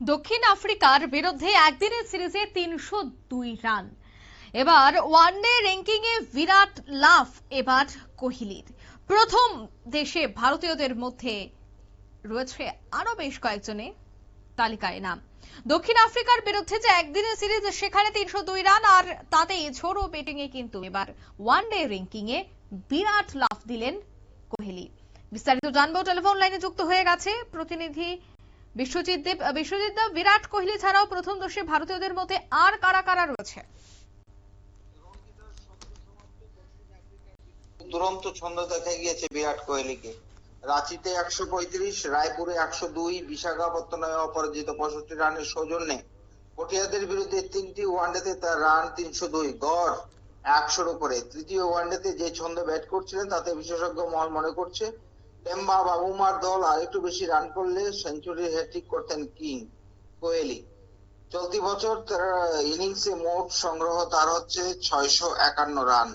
দক্ষিণ আফ্রিকার বিরুদ্ধে একদিনের সিরিজে তিনশো দুই রান। এবার ওয়ানডে এ বিরাট লাভ এবার কোহলির। প্রথম দেশে ভারতীয়দের মধ্যে রয়েছে আরও বেশ কয়েকজনে তালিকায় নাম। দক্ষিণ আফ্রিকার বিরুদ্ধে যে একদিনের সিরিজ, সেখানে তিনশো দুই রান, আর তাতেই ঝোড়ো ব্যাটিং এ কিন্তু এবার ওয়ানডে র্যাঙ্কিং এ বিরাট লাভ দিলেন কোহলি। বিস্তারিত জানব, টেলিফোন লাইনে যুক্ত হয়ে গেছে প্রতিনিধি বিশ্বজিৎ দেব বিশ্বজিৎ দেব বিরাট কোহলি ছাড়াও প্রথম ভারতীয়দের মধ্যে আর কারা কারা রয়েছে? দুরন্ত ছন্দ দেখা গিয়েছে বিরাট কোহলিকে। রাঁচিতে একশো পঁয়ত্রিশ, রায়পুরে একশো দুই অপরাজিত পঁয়ষট্টি রানের সৌজন্যে পটিয়াদের বিরুদ্ধে তিনটি ওয়ানডেতে তার রান তিনশো দুই, গড় একশোর উপরে। তৃতীয় ওয়ানডেতে যে ছন্দ ব্যাট করছিলেন, তাতে বিশেষজ্ঞ মহল মনে করছে টেম্বা বাবুমার দল আরেকটু বেশি রান করলে সেঞ্চুরি হ্যাট্রিক করতেন কিং কোহলি চলতি বছর ইনিংসে মোট সংগ্রহ তার হচ্ছে ছয়শো একান্ন রান।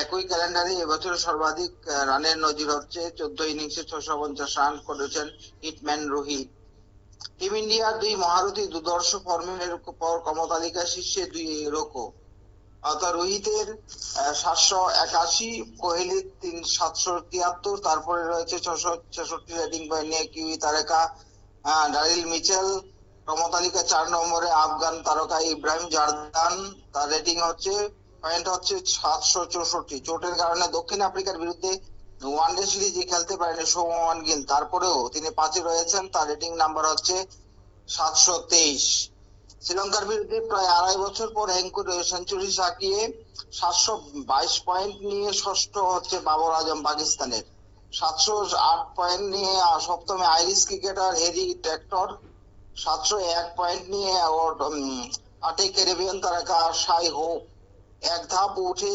একই ক্যালেন্ডারে এবছর সর্বাধিক রানের নজির হচ্ছে চোদ্দ ইনিংসে ছশো পঞ্চাশ রান করেছেন হিটম্যান রোহিত টিম ইন্ডিয়ার দুই মহারথী দুর্দর্শ ফর্মের পর কমতালিকা শীর্ষে দুই রোকো। অর্থাৎ রোহিতের সাতশো একাশি কোহলির তিন, সাতশো তিয়াত্তর, তারপরে রয়েছে ছশো ছেষট্টি রেটিং পয়েন্ট নিয়ে কিউই তারেকা ডারিল মিচেল ক্রমতালিকা চার নম্বরে আফগান তারকা ইব্রাহিম জারদান, তার রেটিং হচ্ছে, পয়েন্ট হচ্ছে সাতশো চৌষট্টি। চোটের কারণে দক্ষিণ আফ্রিকার বিরুদ্ধে ওয়ানডে সিরিজে খেলতে পারেনি সৌম্যমান গিল। তারপরেও তিনি পাঁচে রয়েছেন, তার রেটিং নাম্বার হচ্ছে সাতশো তেইশ। শ্রীলঙ্কার বিরুদ্ধে প্রায় আড়াই বছর পর সেঞ্চুরি সাকিয়ে সাতশো বাইশ পয়েন্ট নিয়ে ষষ্ঠ হচ্ছে বাবর আজম পাকিস্তানের। সাতশো আট পয়েন্ট নিয়ে সপ্তমে আইরিশ ক্রিকেটার হেরি ট্র্যাক্টর সাতশো এক পয়েন্ট নিয়ে আটে ক্যারিবিয়ান তারকা সাই হোপ এক ধাপ উঠে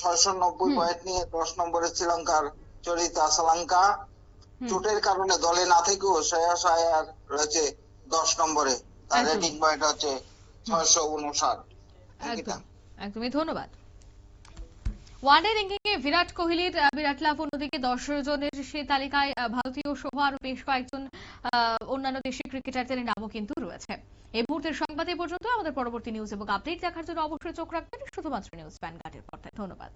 ছয়শো নব্বই পয়েন্ট নিয়ে দশ নম্বরে শ্রীলঙ্কার চরিতা হুম। চোটের কারণে দলে না থেকেও শ্রেয়াস আয়ার রয়েছে দশ নম্বরে। তার। রেটিং পয়েন্ট হচ্ছে ছয়শো উনষাট। একদম একদমই ধন্যবাদ। ওয়ানডে বিরাট কোহলির বিরাট লাভ অন্যদিকে দশ জনের সেই তালিকায় ভারতীয় সহ আরও বেশ কয়েকজন আহ, অন্যান্য দেশের ক্রিকেটারদের নামও কিন্তু রয়েছে। এই মুহূর্তের সংবাদ পর্যন্ত আমাদের পরবর্তী নিউজ এবং আপডেট দেখার জন্য অবশ্যই চোখ রাখবেন শুধুমাত্র নিউজ ভ্যানগার্ডের পর্দায়। ধন্যবাদ।